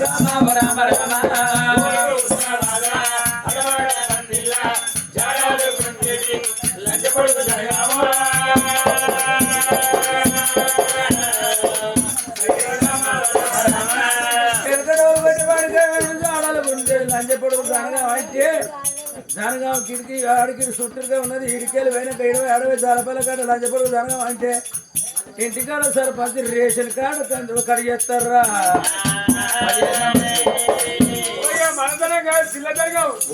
రామ రామ రామ జనగా కిటికీ ఆడికి సుట్టుగా ఉన్నది ఇడికేలు పోయిన కైడవ అడవి జాలపల్ల కాడ లంచపొడు జనగా అంటే ఇంటికాడ సరిపడి రేషన్ కార్డు కందులు కడిగేస్తారా?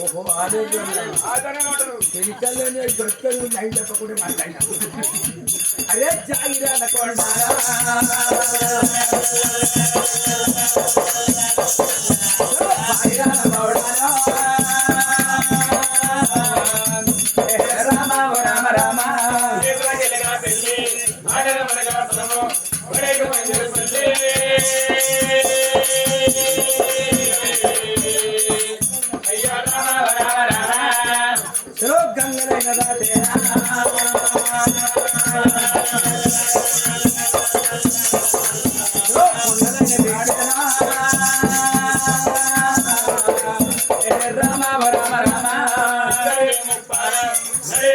ఓహో ఆరోగ్యం చెప్పకుండా మాట్లాడినా. అరే జాగిరా అరే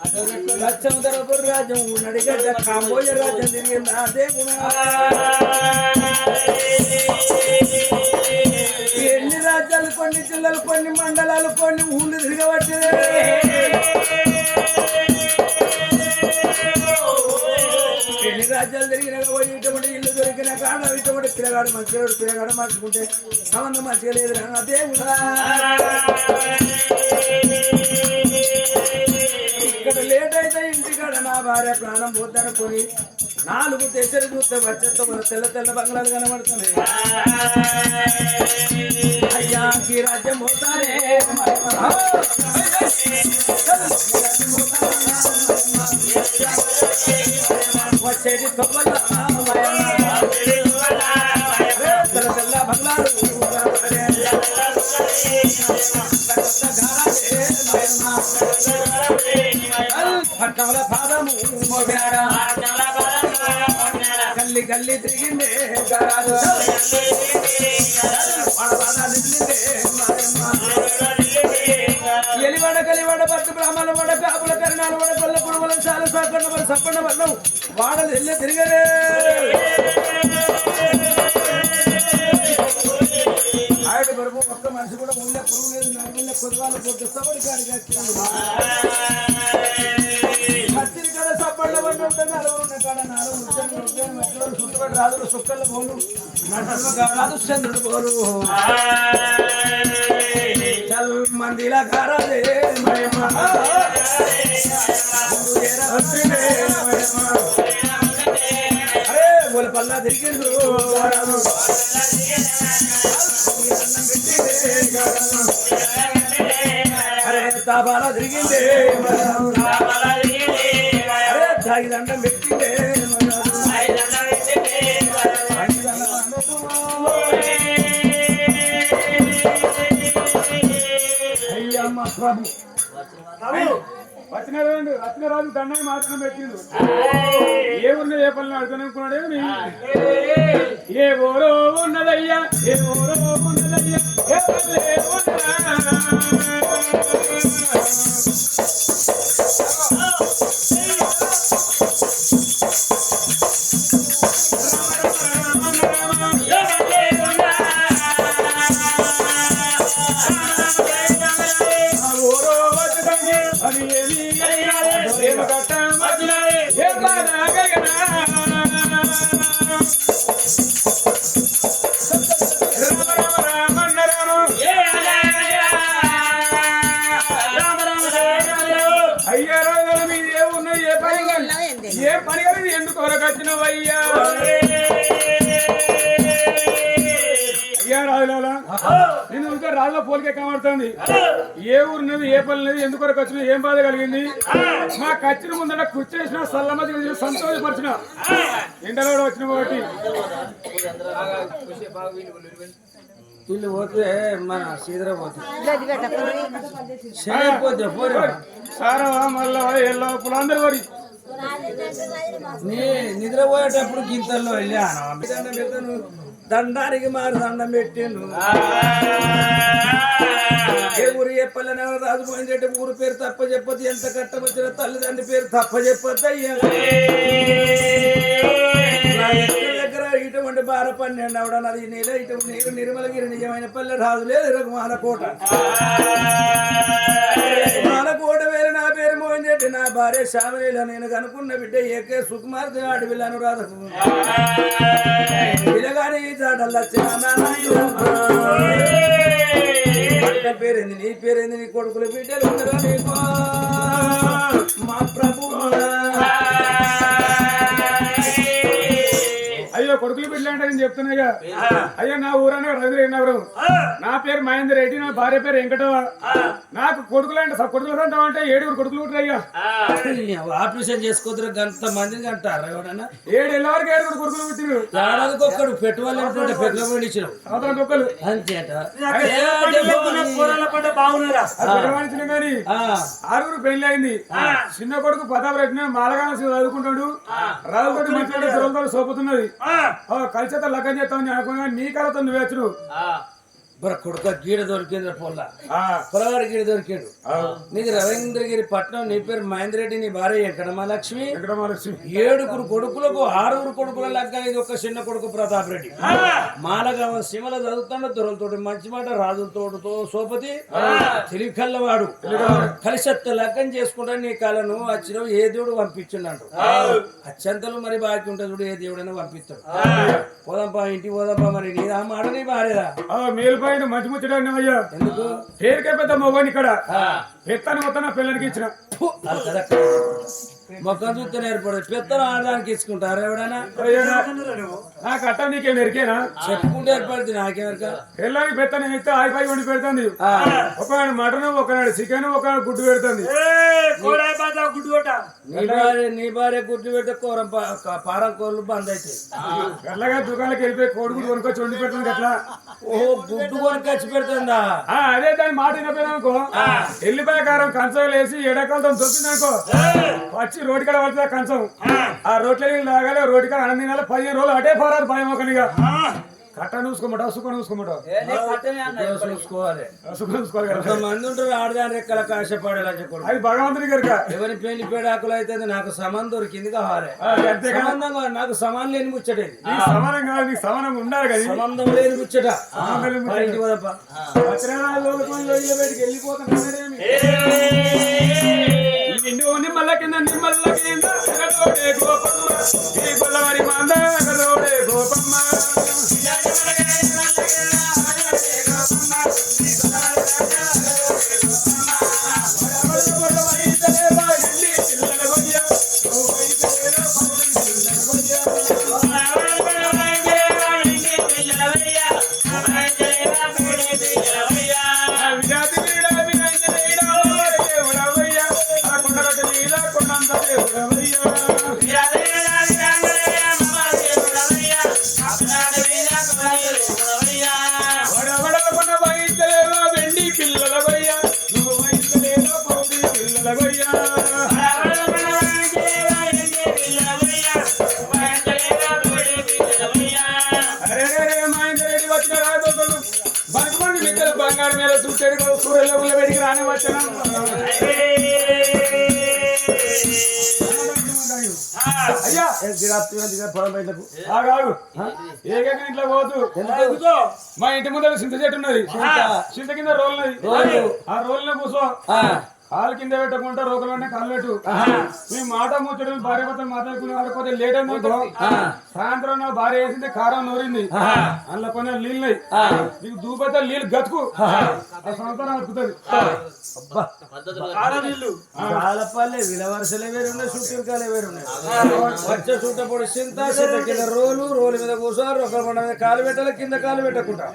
పన్నెండు రాజ్యం రాజ్యం నడిగడ్డ కాంబోజ రాజ్యం తిరిగింది అదే ఎన్ని రాజ్యాలు కొన్ని జిల్లాలు కొన్ని మండలాలు కొన్ని ఊళ్ళు తిరగబట్టే రాజ్యాలు జరిగిన పోయి ఇటువంటి ఇల్లు దొరికిన కాడ ఇటువంటి పిల్లగాడు మంచిగా పిల్లగాడు మార్చుకుంటే సంబంధం మంచిగా లేదు అదే ఇక్కడ లేట్ అయితే ఇంటికాడ నా భార్య ప్రాణం పోద్దనుకొని నాలుగు దేశాలు చూస్తే వచ్చేతో మన తెల్ల తెల్ల బంగ్లాలు కనబడుతున్నాయి. అయ్యా ఈ రాజ్యం పోతారే వచ్చేది తొమ్మల తెల్ల తెల్ల బంగ్లాలు పట్టముల పాదము మోగాడా. గల్లి గల్లి తిరిగిందే గారాదు ఎలివడ కలివడ పట్టు బ్రాహ్మణ వడ కాపుల కరణాలు వడ కొల్ల కుడుమల సాల సాకొండ వడ సప్పండ వడ్డం వాడలు ఎల్ల తిరిగరే. ఆయుడు బరువు ఒక్క మనిషి కూడా ముందే పురుగు లేదు నడుములే కుర్రాలు కొట్టు సబడి కాడికి పచ్చిరి కాడ సప్పండ వడ్డ ఉంటే నలుగురు ఉన్న కాడ నాలుగు ఉద్యోగం మధ్యలో చుట్టుపడి రాజులు సుక్కల పోలు నటులు కాదు చంద్రుడు పోలు చల్ మందిల కారాలే మయమ ముందు ఏర వచ్చిందే మయమ అరే ఒల పల్లా అరే తాబాల తిరిగిందే అరే తాగి దండం పెట్టిందే అయ్యమ్మ ప్రభు వచ్చినారు రత్నరాజు దండాన్ని మాత్రం పెట్టిండు. ఏ ఉన్న ఏ పనులు అడుగునుకున్నాడే ఏ ఊరో ఉన్నదయ్యా ఏ ఊరో ఉన్నదయ్యా రాజులో పోలికే కనబడుతుంది. ఏ ఊరినది ఏ పని లేదు ఎందుకు వరకు వచ్చిన ఏం బాధ కలిగింది? మా కచ్చిన ముందర కూర్చేసిన సల్లమతి సంతోషపరిచిన ఎండలో కూడా వచ్చిన కాబట్టి. వీళ్ళు పోతే మన సీదర పోతే. పోతే పోరే. సారవా మళ్ళా ఎల్లో పులందరి వరి నీ నిద్రపోయేటప్పుడు గింతల్లో పెడతాను. దండానికి మారు దండం పెట్టిండు. ఏ ఊరు చెప్పాలని రాజు పోయిందంటే ఊరు పేరు తప్ప చెప్పదు ఎంత కట్టవచ్చిన తల్లిదండ్రి పేరు తప్ప చెప్పొద్దు. దగ్గర ఇటువంటి బార పన్నెండు అవడం అది నీళ్ళ ఇటువంటి నీరు నిర్మలగిరి నిజమైన పల్లె రాజు లేదు మానకోట కోట మాలకోట చెప్పి నా భార్య శ్యామలీల నేను కనుక్కున్న బిడ్డ ఏకే సుకుమార్ అడవిల అనురాధకు. పిల్లగాని జాడల్లా పేరేంది? నీ పేరేంది? నీ కొడుకుల బిడ్డలు మా ప్రభు కొడుకులు బిడ్డలు అంటే నేను చెప్తున్నాగా అయ్యో నా ఊరనే రవి నగరం నా పేరు మహేందర్ రెడ్డి నా భార్య పేరు వెంకటవ నాకు కొడుకులు అంటే కొడుకులు అంటావు అంటే ఏడుగురు కొడుకులు ఉంటారు అయ్యా. ఆపరేషన్ చేసుకోతురు గంత మందిని అంటారు ఎవడన్నా ఏడు వెళ్ళ వరకు ఏడుగురు కొడుకులు పుట్టిరు ఏడాదికి ఒక్కడు పెట్టుబడి అంటే పెట్టుబడి ఇచ్చినావు. అవతల కుక్కలు అంతేట కానీ ఆరుగురు పెళ్ళి అయింది. చిన్న కొడుకు ప్రతాప్ రెడ్డి మాలగాన చదువుకుంటాడు. రాజు కొడుకు మంచి సోపుతున్నది. కలిసేత లగ్గం చేస్తామని అనుకున్నా నీ కళతో నువ్వు వచ్చుడు బర కొడుక గీడ దొరికింది పొల్ల పొలగారి గీడ దొరికాడు. నీది రవీంద్రగిరి పట్నం నీ పేరు మహేందర్ రెడ్డి నీ భార్య వెంకటమహాలక్ష్మి. ఏడుగురు కొడుకులకు ఆరుగురు కొడుకుల లెక్క ఇది ఒక చిన్న కొడుకు ప్రతాప్ రెడ్డి. మాలగామ సీమల చదువుతాడు దొరలతోటి మంచి మాట రాజులతోటితో సోపతి. తెలివి కల్లవాడు కలిసత్త లగ్గం చేసుకుంటా నీ కళను వచ్చిన ఏ దేవుడు పంపించున్నాడు. అత్యంతలు మరి బాకీ ఉంటుంది చూడు ఏ దేవుడైనా పంపిస్తాడు. పోదాంపా ఇంటికి పోదాంపా మరి నీ ఆ మాట నీ భార్యదా? మేలుపైన మంచి ముచ్చడాన్ని అయ్యా. ఎందుకు? పేరుకే పెద్ద మొగని ఇక్కడ. పెత్తన మొత్తం పిల్లలకి ఇచ్చిన. ఫు, అది కదా మొక్కం చూస్తే ఏర్పడదు పెత్తనం ఆడడానికి ఇచ్చుకుంటారు ఎవడైనా నా- కట్ట నీకేం ఎరికేనా చెప్పుకుంటే ఏర్పడుతుంది నాకెవరిక పిల్లలకి పెత్తన ఇస్తే ఆయిపోయి వండి పెడుతుంది. ఒకనాడు మటన్ ఒకనాడు చికెన్ ఒకనాడు గుడ్డు పెడుతుంది. నీ భార్య నీ భార్య గుడ్లు పెడితే కూర పారం కూరలు బంద్ అవుతాయి అట్లాగా దుకాణాలకు వెళ్ళిపోయి కోడిగుడ్డు కొనుక్కొచ్చి వండి పెడుతుంది అట్లా ఓహో గుడ్డు కొని ఖర్చు పెడుతుందా? ఆ, అదే దాని మాట వినపోయినానుకో ఎల్లిపాయ కారం కంచం వేసి ఎడకాలతో దొరికిందనుకో వచ్చి రోడ్డు కాడ పడుతుంది ఆ కంచం? ఆ. రోడ్ల నీళ్ళు తాగాలి రోడ్డు కాడ అన్నం తినాలి పదిహేను రోజులు అటే పోరాదు భయం ఒకనిగా కట్ట చూసుకోమంటావు సుఖం చూసుకోమంటావు? చూసుకోవాలి. సుఖం చూసుకోవాలి ఉంటారు ఆడదాని రెక్కల కాశపడేలా చెప్పడు అది భగవంతుని గారిక ఎవరి పెళ్ళి పేడాకులు అయితే నాకు సమాన్ దొరికింది కావాలి. సంబంధం నాకు సమానం లేని ముచ్చటేది నీకు సమానం కాదు నీకు సమానం ఉండాలి కదా సంబంధం లేని ముచ్చట. సమానం నిమ్మల కింద నిమ్మల కింద గోపమ్మ. ఈ గొల్లవారి మంద ఎగదోడే గోపమ్మ. అయ్యా! పొలం బయటకు. ఆగాగు ఏకైక ఇంట్లో పోతు? ఎందుకు? మా ఇంటి ముందర చింత చెట్టు ఉన్నది. చింత కింద రోల్. ఉన్నది. ఆ రోల్ కూర్చో. కాలు కింద పెట్టకుండా రోగులనే కాలు పెట్టు. మీ మాట ముచ్చడం భార్య భర్తలు మాట్లాడుకునే వాడిపోతే లేట్ అయిందో సాయంత్రం నా భార్య వేసింది కారం నూరింది. అందులో కొన్ని నీళ్ళు నీకు దూపైతే నీళ్ళు గతుకు. ఆ సంవత్సరం అతుకుతుంది విలవరసలే వేరున్నాయి చుట్టూరుకాలే వేరున్నాయి. వచ్చే చుట్ట పొడి చింత కింద రోలు రోలు మీద కూర్చోరు ఒకరి పండ మీద కాలు పెట్టాలి కింద కాలు పెట్టకుండా?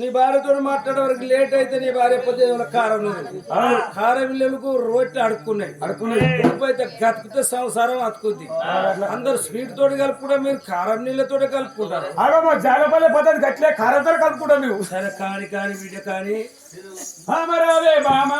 నీ భార్యతో మాట్లాడే వరకు లేట్ అయితే నీ భార్య పొద్దు కారం. కారం ఇళ్ళకు రోట్లు అడుక్కున్నాయి అడుక్కున్నాయి గతికితే సంసారం అతుకుద్ది అందరు స్వీట్ తోటి కలుపుకుంటే మీరు కారం నీళ్ళతో కలుపుకుంటారు. జాగపల్లి పద్ధతి గట్లే కారంతో కలుపుకుంటాం నువ్వు సరే కాని కాని బిడ్డ కాని. బామరావే బామ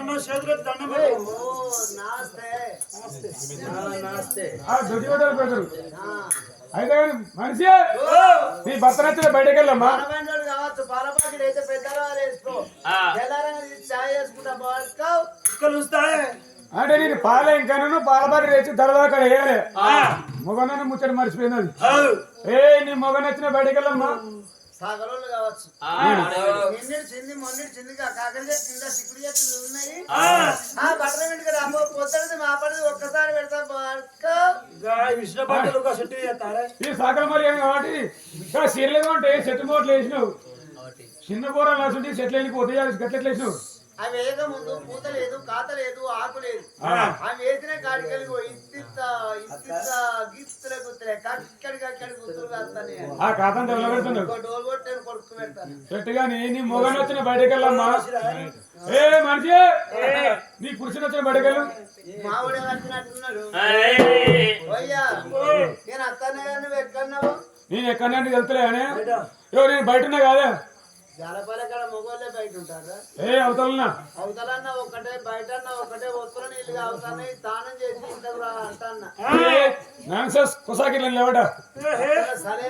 దండ దండం నమస్తే. ఆ దొడ్డి పెడతారు. అయితే మనిషి నీ భర్త నచ్చిన బయటకు వెళ్ళమ్మా కావచ్చు అయితే పెద్దలు వేసుకో. తెల్లారంగా అంటే నేను పాలే ఇంకా పాలపాటి తెచ్చి దరదా అక్కడ వేయాలి. మొగనని ముచ్చట మర్చిపోయినది. ఏ నీ మొగ నచ్చిన బయటకు వెళ్ళమ్మా సాగరోళ్ళు కావచ్చు. నిన్నటి చింది మొన్నటి చింది కింద సిక్కుడు చేతులు ఉన్నాయి ఆ. బట్టల వెంటకి రాబో పొద్దున్నది మా పడిది ఒక్కసారి పెడతా బాడుకో ఈ సాకల మరి ఏమి కాబట్టి? చెట్టు మోట్లు వేసినావు. చిన్న కూర లాసుంటే చెట్లు వెళ్ళిపోతాయి అది గట్ల ఎట్లా వేసినావు? అవి వేయక ముందు పూత లేదు కాత లేదు ఆకు లేదు. అవి వేసిన ఇంతింత గిత్తులే గుర్తులే కక్కడికి అక్కడి గుర్తులు కాస్తానే. ఆ ఖాతాను తెల్ల పెడుతున్నావు ఇంకో డోల్ కొట్టాను కొడుకు పెడతాను చెట్టు గాని నీ మొగన్ వచ్చిన బయటకు వెళ్ళమ్మా ఏ మనిషి నీ పురుషుని వచ్చిన బయటకు వెళ్ళు మావిడే వచ్చినట్టున్నాడు పోయ్యా నేను ఎక్కడన్నా వెళ్తలే అని ఎవరు నేను బయట ఉన్నా కాదా? జలపాల కాడ మొగోళ్ళే బయట ఉంటారా? ఏ అవతలనా? అవతలన్న ఒకటే బయట ఒకటే ఒత్తుల నీళ్ళు అవుతాయి స్నానం చేసి ఇంతకు రా అంటన్నా. నాన్సెస్ కుసాకి లేవట సరే.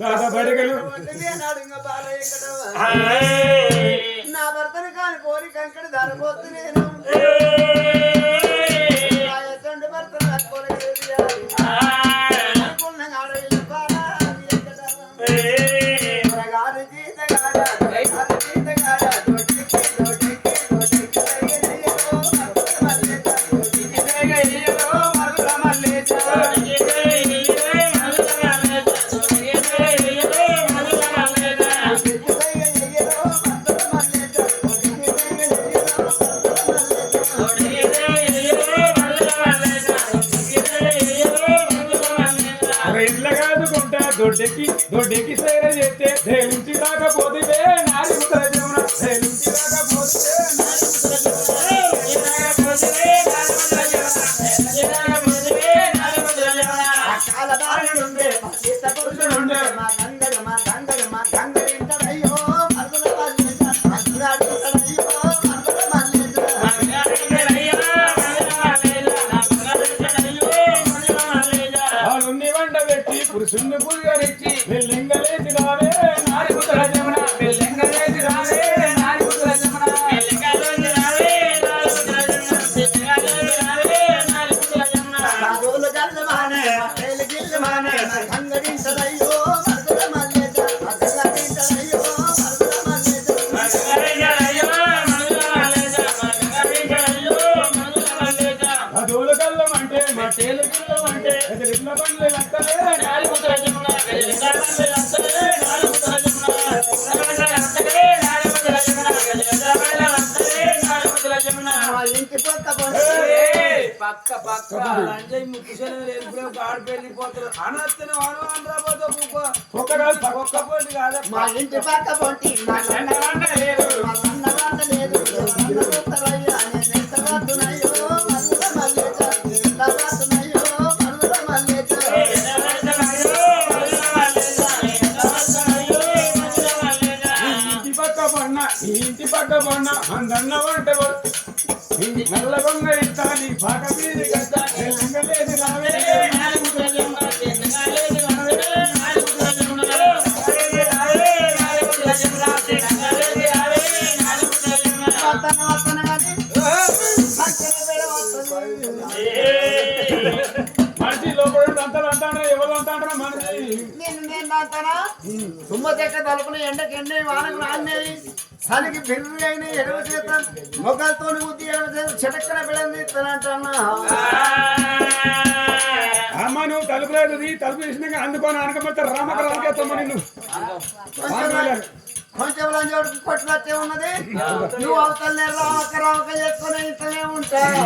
దాదా బయటకు వెళ్ళు వంటిది అన్నాడు ఇంకా బాలయ్య ఇక్కడ. నా భర్తని కాని కోరి కంకడి ధరపోతు నేను. పక్క పక్క. లంజయ్ ముక్కుశలం లేదు ఇప్పుడు ఒక ఆడపెళ్ళి పోతారు. అనొస్తేనే అను అని రాబోతో ఒక్క పొంటి కాదా మా ఇంటి పక్క పొంటి. మా. మా లేదు. పన్న ఈ ఇంటి పక్క పన్న అందన్న వంట నల్ల బొంగ ఇస్తా నీ పాక మీద కట్టా చెక్క తలుపులు ఎండకి ఎండి వానకు నాన్నది సనికి బిర్రి అయిన ఎడవ చేత మొక్కలతో ఉద్ది ఎడవ చేత చిటక్కన బిడంది ఇస్తానంటన్నా అమ్మ నువ్వు తలుపు లేదు తలుపు తీసినాక అందుకొని అనకపోతే రామక రామకేస్తామా నిన్ను. కొంచెం కొంచెం లంచోడికి కొట్టినట్టే ఉన్నది. నువ్వు అవతల రామక రామక చేసుకుని ఇంట్లోనే ఉంటావు.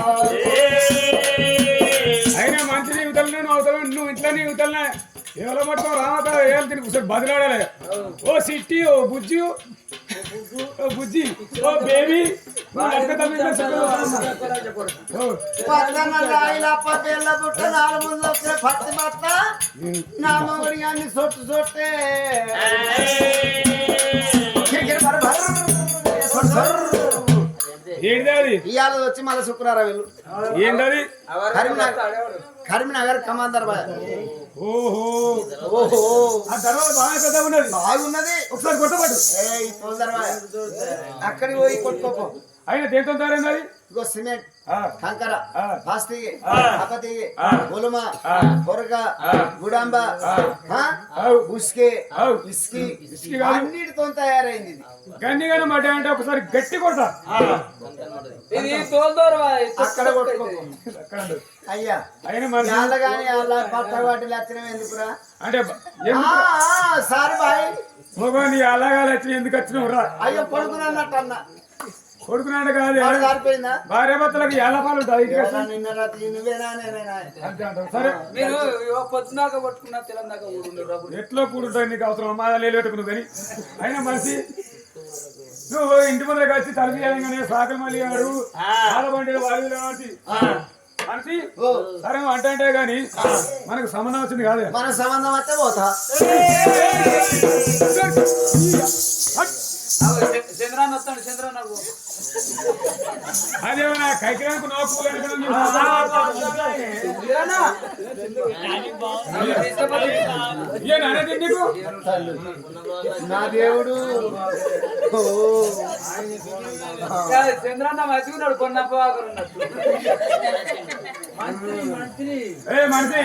అయినా మంచి ఇవతలనే నువ్వు అవతల నువ్వు ఇంట్లోనే ఇవతలనే ఎవరో మట్టుకో రామక ఏం తిని బదిలాడాలి ఓ సిట్టి ఓ బుజ్జి ఓ బుజ్జి ఓ బేబీ నా మొగుడి అన్ని సొట్టు సొట్టే. ఏంటిది ఇవాళ వచ్చి మళ్ళీ శుక్రవారం వెళ్ళు. ఏంటది? కరీంనగర్ కమాందర్ బాయ్ ఓహో ఓహో ఆ తర్వాత బాగా పెద్ద ఉన్నది బాగున్నది ఒకసారి కొట్టబట్టు ఏయ్ అక్కడికి పోయి కొట్టుకోపో అయినా దేంతో తయారైంది అది ఇగో సిమెంట్ కంకర. పాస్తి. అపతి. గొలుమ. కొరక. గుడాంబ. ఉస్కే. ఇస్కి. అన్నిటితో తయారైంది ఇది గన్నిగానే మడ్డ అంటే ఒకసారి గట్టి కొడతా ఇది తోలుదోరు అక్కడ కొట్టుకోపో అక్కడ. అయ్యా. కానీ అలా పట్ట వాటి లక్షణం ఎందుకురా? అంటే సార్ బాయ్. అలాగా ఎందుకు వచ్చినావు రా అయ్యో కొడుకునన్నట్టు అన్న. కొడుకున్నాడు కాదు భార్య భర్తలకు తెలంగాణ ఊరు ఎట్లో కూడుంటాయి నీకు అవసరం అమ్మా లేదు పెట్టుకున్నావు కానీ. అయినా మనిషి నువ్వు ఇంటి ముందర వచ్చి తలుపు చేయగానే సాకలు మళ్ళీ ఆడు వాయువులు ఓ సరే అంటే అంటే గాని మనకు సంబంధం వచ్చింది కాదే. మన సంబంధం అయితే పోతా. చంద్రాన్ని వస్తాడు అదేమన్నా నానేది నీకు? నా దేవుడు. చంద్రాన్న కొన్నప్ప ఉన్నట్టు మంత్రి మంత్రి ఏ మనిషి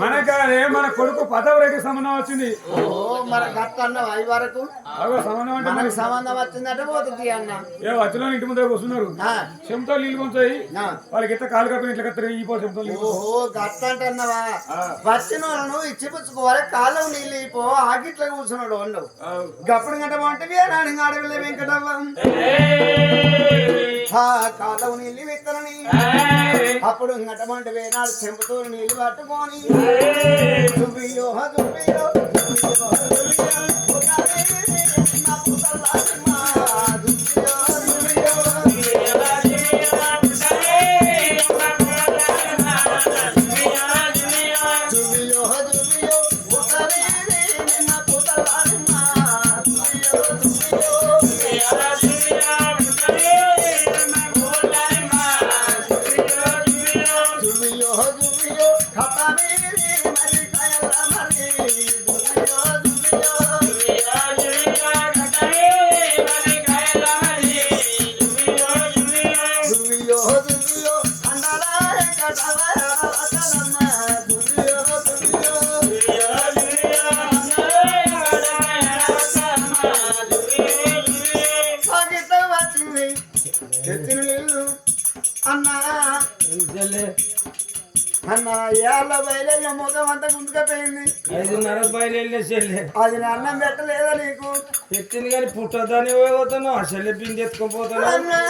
మనకాదే మన కొడుకు పదవరికి సంబంధం వచ్చింది. మన గట్ట అన్న అవి వరకు సంబంధం అంటే మనకు సంబంధం వచ్చిందంటే పోతుంది అన్న ఏ వచ్చిన ఇంటి ముందర వస్తున్నారు ఆ, చెంతో నీళ్ళు కొంచాయి. వాళ్ళకి ఎత్త కాలు కట్టుకుని ఇట్లా కత్తరు ఈ ఓహో గట్ట అంటున్నావా వచ్చిన వాళ్ళను ఇచ్చిపుచ్చుకోవాలి కాలం నీళ్ళు ఇపో ఆకిట్లా కూర్చున్నాడు వాళ్ళు గప్పుడు గంట బాగుంటే నాడు అడవిలే వెంకటవ్వ? కాలం నీళ్ళు విత్తనని అప్పుడు గంట బాగుంటే వేనాడు చెంపుతూ నీళ్ళు పట్టుకొని. దుబ్బియో దుబ్బియో అది నా అన్నం పెట్టలేదా నీకు? పెట్టింది కానీ పుట్టదని పోతాను చెల్లె పిండి ఎత్తుకోపోతాను అన్నా!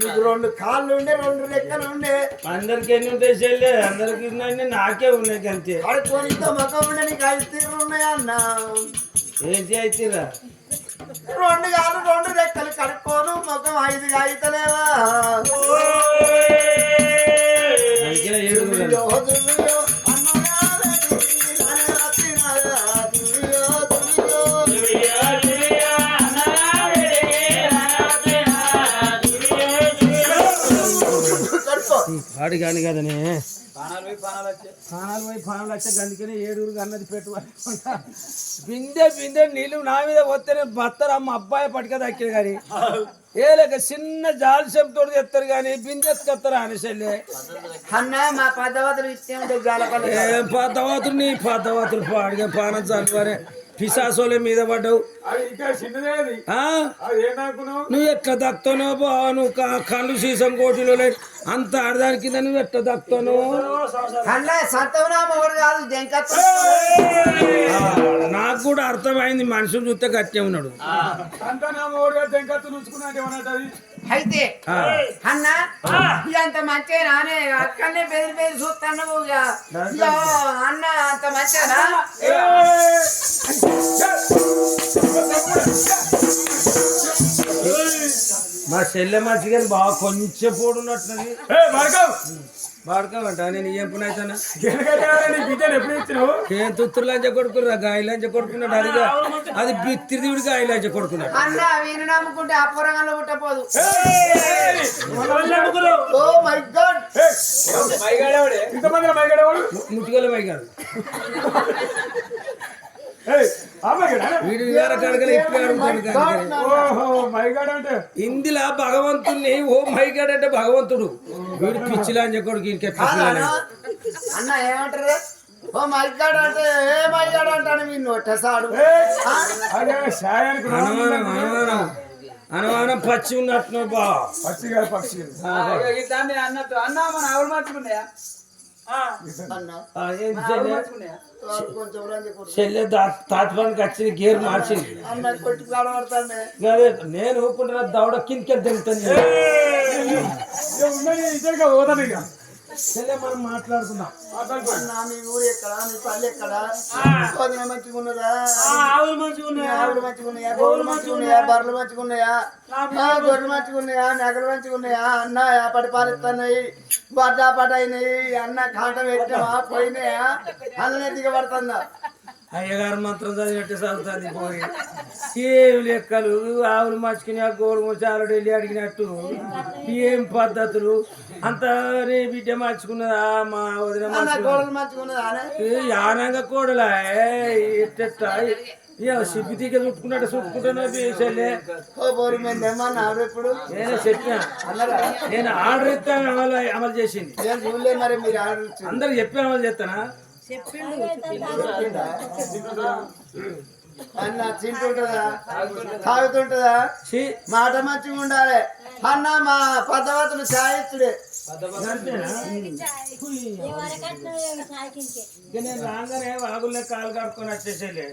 నీకు రెండు కాళ్ళు ఉండే రెండు రెక్కలు ఉండే. అందరికి ఎన్ని ఉంటాయి చెల్లె? అందరికి ఉన్నాయి నాకే ఉన్నాయి అంతే కడుక్కొనితో ముఖం ఉండే నీకు ఐదు ఉన్నాయా అన్న? ఏంటి అయితేరా రెండు కాళ్ళు రెండు రెక్కలు కడుక్కోను ముఖం ఐదు అయితలేవా అందుకే పాడి కాని కదనే. పానాలు పోయి పానాలు వచ్చే అందుకనే ఏడుగురు అన్నది పెట్టుకోవాలి బిందె బిందె నీళ్ళు నా మీద వస్తేనే బత్తరు అమ్మ అబ్బాయి పట్టుక దక్కిరు కానీ. ఏ లేక చిన్న జాలసంతో తెస్తారు కానీ బిందె ఎత్తుకొస్తారా అని చెల్లె. అన్న మా పదవతలు ఇచ్చే పదవాతులు నీ పదవాతులు పాడిగా పానం చల్లువనే పిశాసోలే మీద పడ్డావు. నువ్వు ఎట్లా దక్తానో బా నువ్వు క- కళ్ళు సీసం కోటిలో లేదు అంత ఆడదాని కింద నువ్వు ఎట్లా దక్తాను? నాకు కూడా అర్థమైంది మనుషులు చూస్తే గట్టే ఉన్నాడు. అంత అయితే. అన్న ఇదంత మంచిగా నానే అక్కడనే బెదిరి బెదిరి చూస్తాను అన్న అంత మంచిగా మా చెల్లె గారు బాగా కొంచెం మార్గం. వాడుకోమంటా నేను ఏం పని అవుతానా నీ బిడ్డను ఎప్పుడు ఇచ్చినావు ఏం లంచ కొడుకున్నాడు అదిగా అది బిత్తిరిదివిడి గాయ లంచ కొడుకున్నాడు. అన్న నమ్ముకుంటే ఆ పొరగంలో పుట్టపోదు. ఏయ్! Oh my god! ఇంతమంది మైగడవాడు ముట్టుగల మై కాదు వీడు వేరే కడగలు ఇప్పుడు అడుగుతాడు మైగాడు ఇందులో భగవంతుణ్ణి ఓ మైగాడ్ అంటే భగవంతుడు. వీడు పిచ్చి లంచ కొడుకు. ఇంకెట్లా అన్న ఏమంటారు? ఓ మై గాడ్ అంటే ఏ అంటాను మీ నోటసాడు. అనుమానం పచ్చి ఉన్నట్టు బా. పచ్చి కాదు పక్షి. అన్నట్టు అన్న మన ఆవులు మార్చుకున్నాయా చెల్లె తాత్వానికి వచ్చింది గేర్ మార్చింది నేను ఊపుకుంటున్న దవడ కిందకి దిగుతుంది చెల్లె మనం మాట్లాడుకుందాం. మాట్లాడుకో అన్న మీ ఊరు ఎక్కడ? మీ పల్లె ఎక్కడ? వదిన మంచిగా ఉన్నదా? ఆవులు మంచిగా ఆవులు మంచిగా ఉన్నాయా? గోవులు మంచిగా ఉన్నాయా? బర్రెలు మంచిగా ఉన్నాయా? గొర్రెలు మంచిగా ఉన్నాయా? నగలు మంచిగా ఉన్నాయా? అన్న పడి పాలిస్తున్నాయి బడ్డా పడ అయినాయి అన్న కాంట పెట్టామా పోయినాయా? అన్ననే దిగబడుతుందా అయ్యగారు మంత్రం చదివినట్టు చదువుతుంది పోయి. ఏం లెక్కలు ఆవులు మర్చుకుని ఆ గోడు ముచ్చారుడు వెళ్ళి అడిగినట్టు. ఏం పద్ధతులు? అంత రే బిడ్డ మార్చుకున్నదా మా వదిన యానంగా కోడలా ఎట్టెట్ట? చుట్టుకున్నట్టు బోరు మీద ఏమన్నా ఇప్పుడు నేను చెప్పిన. నేను ఆర్డర్ ఇస్తాను అమలు అమలు చేసింది. అందరు చెప్పి అమలు చేస్తానా? అన్న తింటుంటదా? తాగుతుంటదా. మాట మంచిగా ఉండాలి. అన్న మా పద్ధవతులు? ఇక నేను రాగానే వాగుల్లో కాలు కడుక్కొని వచ్చేసేలే.